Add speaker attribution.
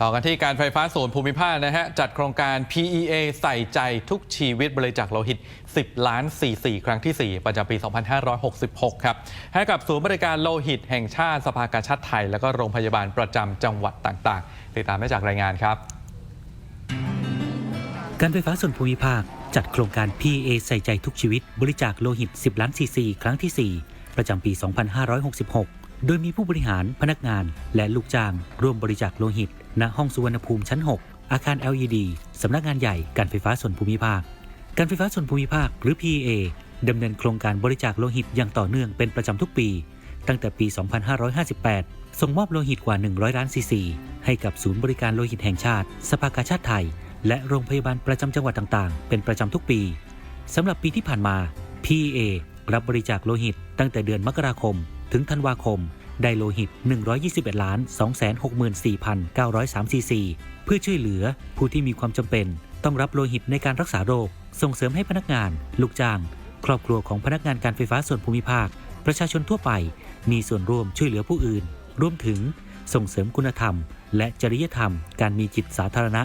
Speaker 1: ต่อกันที่การไฟฟ้าส่วนภูมิภาคนะฮะ จัดโครงการ PEA ใส่ใจทุกชีวิตบริจาคโลหิต 10 ล้าน 44 ครั้งที่ 4 ประจำปี 2566 ครับ ให้กับศูนย์บริการโลหิตแห่งชาติสภากาชาติไทย และก็โรงพยาบาลประจำจังหวัดต่างๆ ติดตามได้จากรายงานครับ
Speaker 2: การไฟฟ้าส่วนภูมิภาค จัดโครงการ PEA ใส่ใจทุกชีวิตบริจาคโลหิต 10 ล้านซีซีครั้งที่ 4 ประจำปี 2566 โดยมีผู้บริหารพนักงานและลูกจ้าง ร่วมบริจาคโลหิต ณห้องสุวรรณภูมิชั้น 6 อาคาร LED สำนักงานใหญ่การไฟฟ้าส่วนภูมิภาค การไฟฟ้าส่วนภูมิภาคหรือ PA ดำเนินโครงการบริจาคโลหิตอย่างต่อเนื่องเป็นประจำทุกปี ตั้งแต่ปี 2558 ส่งมอบโลหิตกว่า 100 ล้านซีซี ให้กับศูนย์บริการโลหิตแห่งชาติ สภากาชาติไทย และโรงพยาบาลประจำจังหวัดต่างๆ เป็นประจำทุกปีสำหรับปีที่ผ่านมา PEA รับบริจาคโลหิตตั้งแต่เดือนมกราคม ถึงธันวาคม ได้โลหิต 121ล้าน264,903ซีซีเพื่อช่วยเหลือผู้ที่มีความจำเป็น ต้องรับโลหิตในการรักษาโรค ส่งเสริมให้พนักงาน ลูกจ้าง ครอบครัวของพนักงานการไฟฟ้าส่วนภูมิภาค ประชาชนทั่วไป มีส่วนร่วมช่วยเหลือผู้อื่น รวมถึงส่งเสริมคุณธรรม และจริยธรรม การมีจิตสาธารณะ